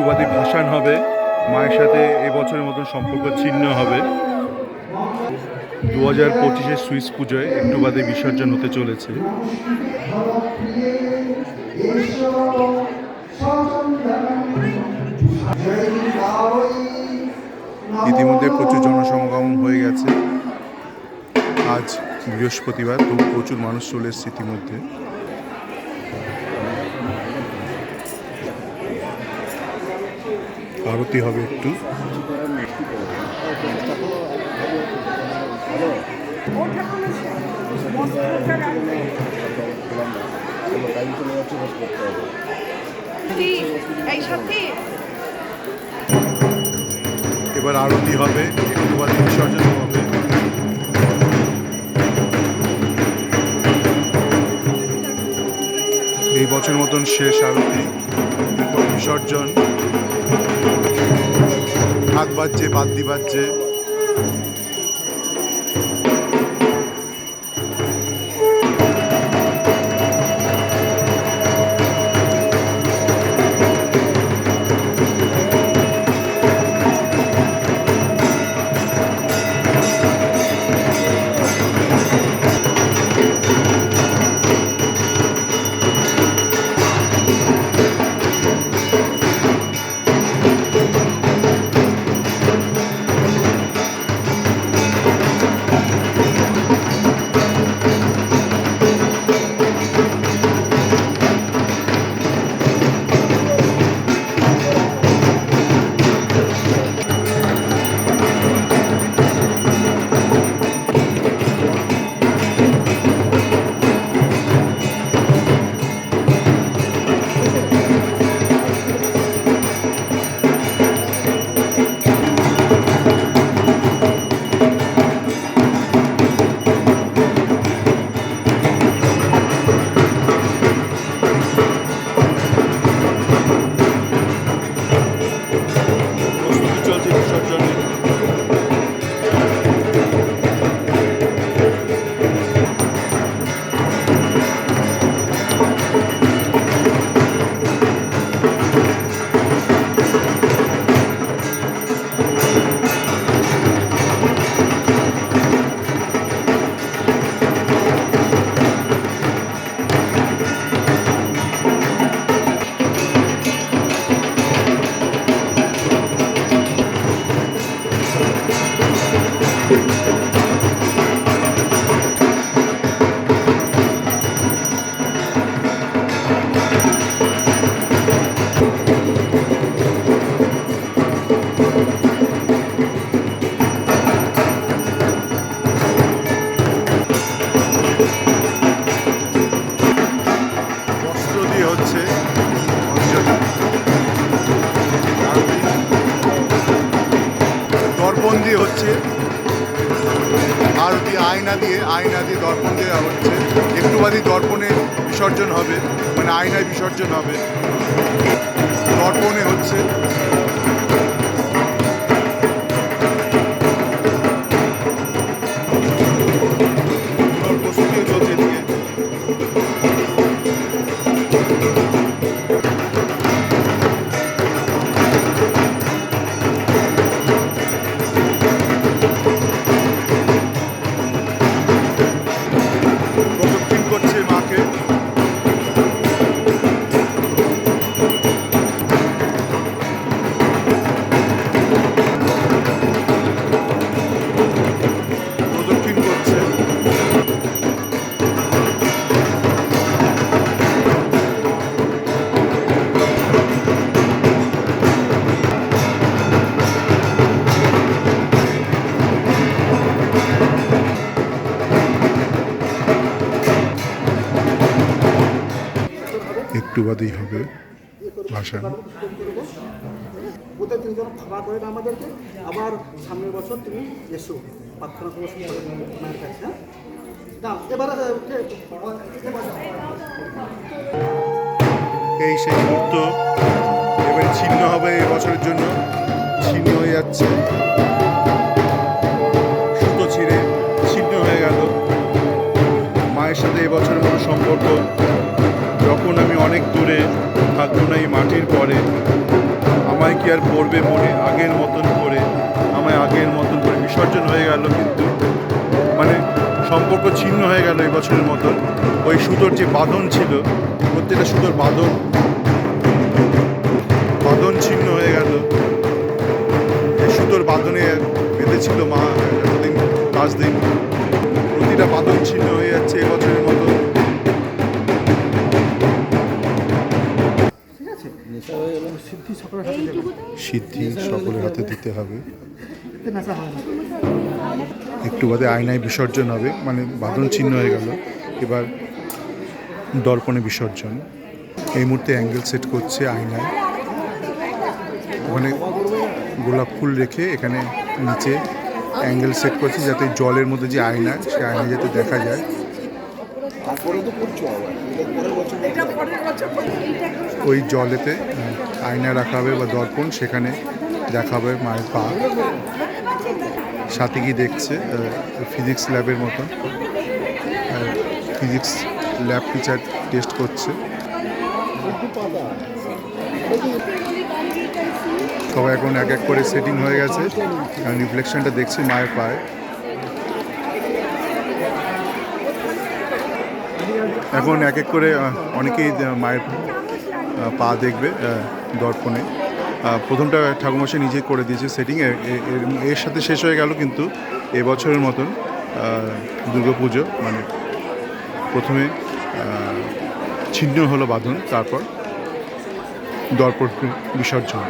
একটু ভাসান হবে, মায়ের সাথে এবছরের মতন সম্পর্ক ছিন্ন হবে। দু হাজার পঁচিশের সুইস পুজোয় একটু বাদে বিসর্জন হতে চলেছে। ইতিমধ্যে প্রচুর জনসমাগম হয়ে গেছে। আজ বৃহস্পতিবার তবু প্রচুর মানুষ চলে এসছে ইতিমধ্যে। আরতি হবে একটু। এবার আরতি হবে বিসর্জন হবে। এই বছর মতন শেষ আরতি বিসর্জন ঢাক বাজছে বাদ্যি বাজছে হচ্ছে। আরতি আয়না দিয়ে আয়না দিয়ে দর্পণ দেওয়া হচ্ছে। একটু বাদই দর্পণে বিসর্জন হবে মানে আয়নায় বিসর্জন হবে। দর্পণে হচ্ছে একটু বাদেই হবে যেন ক্ষমা করেন আমাদেরকে? আবার সামনের বছর তুমি এসো। প্রার্থনা করব মায়ের কাছে হ্যাঁ? এবারে এই সেই মুহূর্ত এবার ছিন্ন হবে এই বছরের জন্য। ছিন্ন হয়ে যাচ্ছে। সুতো ছিঁড়ে ছিন্ন হয়ে গেল। মায়ের সাথে এবছরের অনেক দূরে, থাকব না এই মাটির পরে। আমায় কি আর পড়বে মনে আগের মতন করে? আমায় আগের মতন করে বিসর্জন হয়ে গেল কিন্তু মানে সম্পর্ক ছিন্ন হয়ে গেল এই বছরের মতন। ওই সুতোর যে বাঁধন ছিল, প্রত্যেকটা সুতোর বাঁধন বাঁধন ছিন্ন হয়ে গেল। সুতোর বাঁধনে বেঁধেছিল মা এতদিন পাঁচ দিন প্রতিটা বাঁধন ছিন্ন হয়ে যাচ্ছে এবছরের সিদ্ধি সকলের হাতে সকলের হাতে দিতে হবে। একটু বাদে আয়নায় বিসর্জন হবে মানে বাঁধন চিহ্ন হয়ে গেল। এবার দর্পণে বিসর্জন। এই মুহূর্তে অ্যাঙ্গেল সেট করছে আয়নায়। ওখানে গোলাপ ফুল রেখে এখানে নিচে অ্যাঙ্গেল সেট করছে যাতে জলের মধ্যে যে আয়না সে আয়না যাতে দেখা যায়। ওই জলেতে আয়না রাখা হবে বা দর্পণ সেখানে দেখা হবে মায়ের পা। সাথে কি দেখছে ফিজিক্স ল্যাবের মতন। ফিজিক্স ল্যাব টিচার টেস্ট করছে। সবাই এখন এক এক করে সেটিং হয়ে গেছে। রিফ্লেকশনটা দেখছি মায়ের পায়ে। এখন এক এক করে অনেকেই মায়ের পা দেখবে দর্পণে। প্রথমটা ঠাকুরমশাই নিজে করে দিয়েছে সেটিং এর সাথে শেষ হয়ে গেল কিন্তু এবছরের মতন পুজো মানে প্রথমে ছিন্ন হলো বাঁধন, তারপর দর্পণ বিসর্জন।